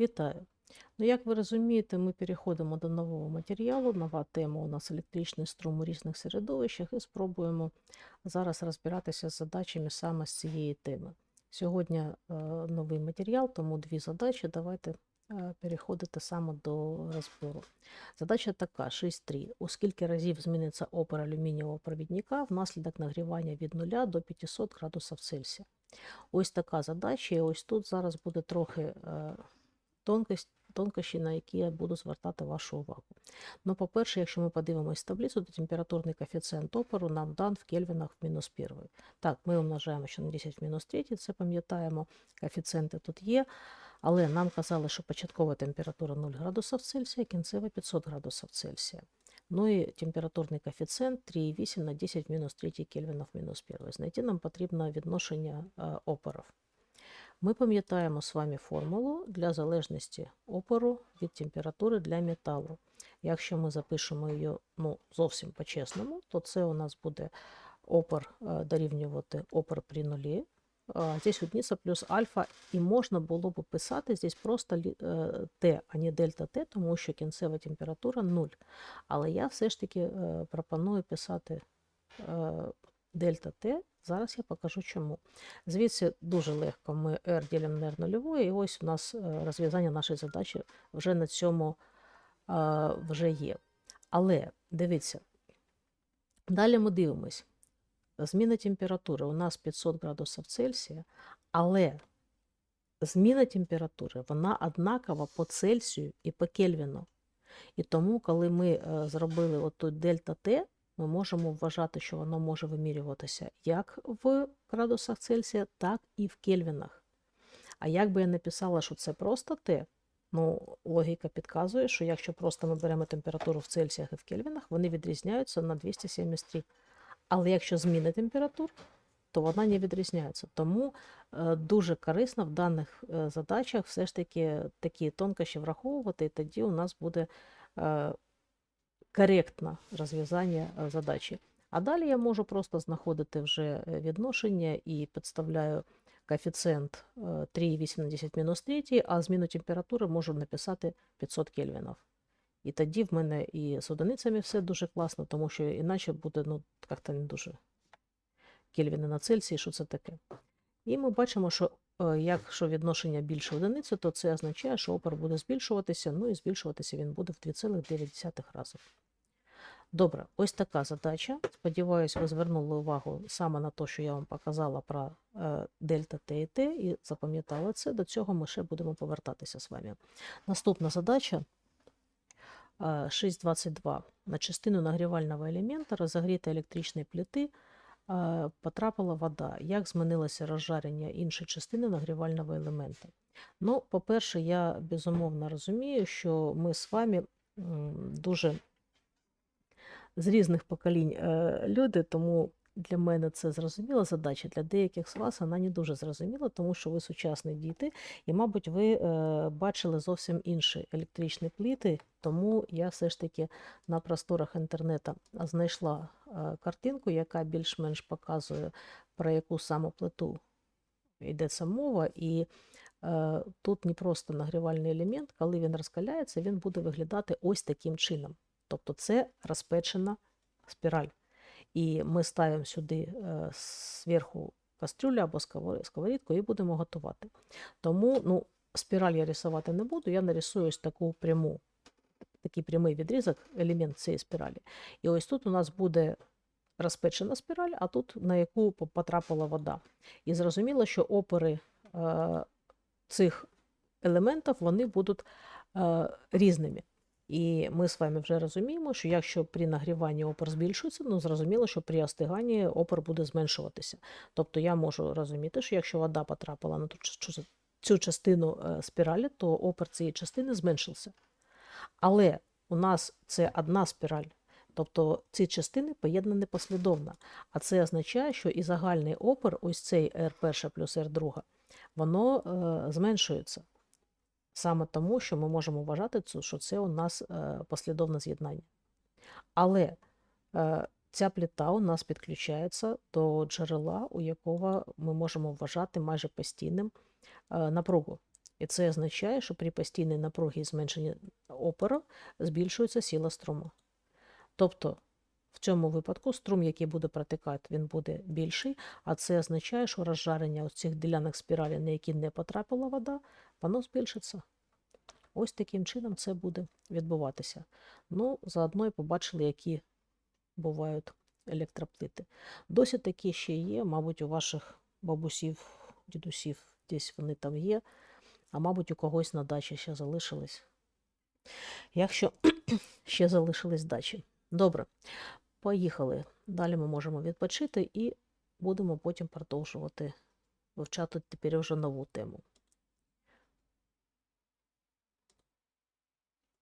Вітаю! Ну, як ви розумієте, ми переходимо до нового матеріалу. Нова тема у нас електричний струм у різних середовищах, і спробуємо зараз розбиратися з задачами саме з цієї теми. Сьогодні е, новий матеріал, тому дві задачі. Давайте е, переходити саме до розбору. Задача така: 6.3. У скільки разів зміниться опір алюмінієвого провідника внаслідок нагрівання від 0 до 500 градусів Цельсія. Ось така задача, і ось тут зараз буде трохи тонкость, тонкощі, на які я буду звертати вашу увагу. Ну, по-перше, якщо ми подивимось таблицю, то температурний коефіцієнт опору нам дан в кельвінах в мінус 1. Так, ми умножаємо ще на 10 в мінус 3, це пам'ятаємо, коефіцієнти тут є. Але нам казали, що початкова температура 0 градусів Цельсія, кінцева 500 градусів Цельсія. Ну і температурний коефіцієнт 3,8 на 10 в мінус 3 кельвінів в мінус 1. Знайти нам потрібно відношення е, опорів. Ми пам'ятаємо з вами формулу для залежності опору від температури для металу. Якщо ми запишемо її ну, зовсім по-чесному, то це у нас буде опор е, дорівнювати опор при нулі. Здесь одиниця плюс альфа, і можна було б писати здесь просто е, Т, а не дельта Т, тому що кінцева температура 0. Але я все ж таки е, пропоную писати е, дельта Т. Зараз я покажу чому. Звідси дуже легко ми R ділимо на R нульової, і ось у нас е, розв'язання нашої задачі вже на цьому е, вже є. Але дивіться, далі ми дивимось. Зміна температури у нас 500 градусів Цельсія, але зміна температури вона однакова по Цельсію і по Кельвіну. І тому, коли ми е, зробили отут дельта Т, ми можемо вважати, що воно може вимірюватися як в градусах Цельсія, так і в Кельвінах. А як би я написала, що це просто Т, ну, логіка підказує, що якщо просто ми беремо температуру в Цельсіях і в Кельвінах, вони відрізняються на 273. Але якщо зміна температур, то вона не відрізняється. Тому е, дуже корисно в даних е, задачах все ж таки такі тонкощі враховувати, і тоді у нас буде е, коректне розв'язання е, задачі. А далі я можу просто знаходити вже е, відношення і підставляю коефіцієнт е, 3,8 на 10 мінус 3, а зміну температури можу написати 500 кельвінів. І тоді в мене і з одиницями все дуже класно, тому що іначе буде ну, як-то не дуже кельвіни на Цельсії, що це таке. І ми бачимо, що е, якщо відношення більше одиниці, то це означає, що опір буде збільшуватися, ну і збільшуватися він буде в 2,9 рази. Добре, ось така задача. Сподіваюсь, ви звернули увагу саме на те, що я вам показала про е, дельта Т і Т, і запам'ятали це. До цього ми ще будемо повертатися з вами. Наступна задача е, 6.22. На частину нагрівального елемента розогріта електричної плити е, потрапила вода. Як змінилося розжарення іншої частини нагрівального елемента? Ну, по-перше, я безумовно розумію, що ми з вами дуже з різних поколінь е, люди, тому для мене це зрозуміла задача. Для деяких з вас вона не дуже зрозуміла, тому що ви сучасні діти, і, мабуть, ви е, бачили зовсім інші електричні плити, тому я все ж таки на просторах інтернету знайшла е, картинку, яка більш-менш показує, про яку саме плиту йдеться мова. І е, тут не просто нагрівальний елемент, коли він розкаляється, він буде виглядати ось таким чином. Тобто це розпечена спіраль. І ми ставимо сюди е, зверху кастрюлю або сковорі- сковорідку і будемо готувати. Тому ну, спіраль я рисувати не буду, я нарисую ось таку пряму, такий прямий відрізок, елемент цієї спіралі. І ось тут у нас буде розпечена спіраль, а тут на яку потрапила вода. І зрозуміло, що опори е, цих елементів вони будуть е, різними. І ми з вами вже розуміємо, що якщо при нагріванні опор збільшується, ну зрозуміло, що при остиганні опор буде зменшуватися. Тобто я можу розуміти, що якщо вода потрапила на цю частину е, спіралі, то опор цієї частини зменшився. Але у нас це одна спіраль. Тобто ці частини поєднані послідовно. А це означає, що і загальний опір, ось цей R1 плюс R2, воно е, зменшується. Саме тому, що ми можемо вважати, що це у нас е, послідовне з'єднання. Але е, ця плита у нас підключається до джерела, у якого ми можемо вважати майже постійним е, напругу. І це означає, що при постійній напругі і зменшенні опору збільшується сила струму. Тобто в цьому випадку струм, який буде протикати, він буде більший, а це означає, що розжарення цих ділянок спіралі, на які не потрапила вода, воно збільшиться. Ось таким чином це буде відбуватися. Ну, заодно і побачили, які бувають електроплити. Досі такі ще є, мабуть, у ваших бабусів, дідусів десь вони там є, а мабуть, у когось на дачі ще залишились. Якщо ще залишились дачі. Добре, поїхали. Далі ми можемо відпочити і будемо потім продовжувати вивчати тепер вже нову тему.